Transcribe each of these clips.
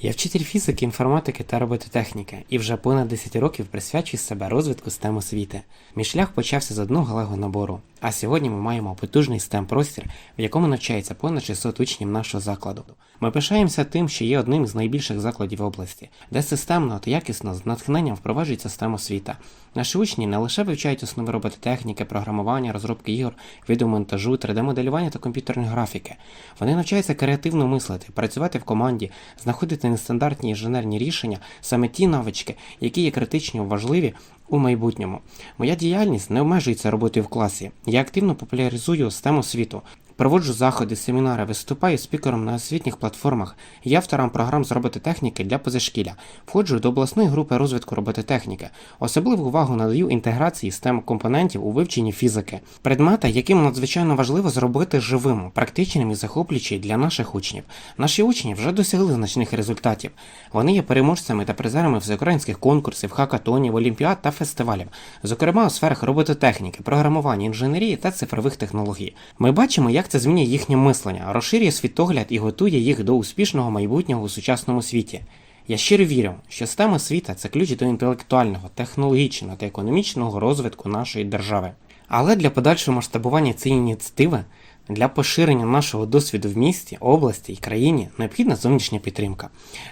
Я вчитель фізики, інформатики та робототехніки і вже понад 10 років присвячую себе розвитку STEM освіти. Мій шлях почався з одного лего набору, а сьогодні ми маємо потужний STEM простір, в якому навчається понад 600 учнів нашого закладу. Ми пишаємося тим, що є одним з найбільших закладів області, де системно та якісно з натхненням впроваджується STEM освіта. Наші учні не лише вивчають основи робототехніки, програмування, розробки ігор, відеомонтажу, 3D-моделювання та комп'ютерної графіки. Вони навчаються креативно мислити, працювати в команді, знаходити нестандартні інженерні рішення, саме ті навички, які є критично важливі у майбутньому. Моя діяльність не обмежується роботою в класі. Я активно популяризую STEM освіту. Проводжу заходи, семінари, виступаю спікером на освітніх платформах, є автором програм з робототехніки для позашкілля, входжу до обласної групи розвитку робототехніки. Особливу увагу надаю інтеграції STEM компонентів у вивченні фізики, предмета, яким надзвичайно важливо зробити живим, практичним і захоплюючим для наших учнів. Наші учні вже досягли значних результатів. Вони є переможцями та призерами всеукраїнських конкурсів, хакатонів, олімпіад та фестивалів, зокрема у сферах робототехніки, програмування, інженерії та цифрових технологій. Ми бачимо, як це змінює їхнє мислення, розширює світогляд і готує їх до успішного майбутнього у сучасному світі. Я щиро вірю, що STEM освіта це ключ до інтелектуального, технологічного та економічного розвитку нашої держави. Але для подальшого масштабування цієї ініціативи, для поширення нашого досвіду в місті, області і країні необхідна зовнішня підтримка.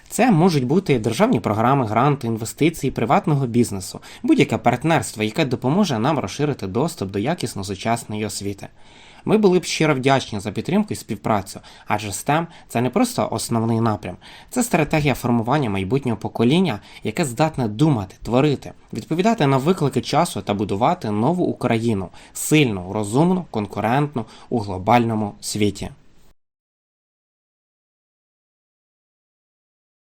Це можуть бути державні програми, гранти, інвестиції приватного бізнесу, будь-яке партнерство, яке допоможе нам розширити доступ до якісно сучасної освіти. Ми були б щиро вдячні за підтримку і співпрацю, адже STEM – це не просто основний напрям, це стратегія формування майбутнього покоління, яке здатне думати, творити, відповідати на виклики часу та будувати нову Україну сильну, розумну, конкурентну у глобальному світі.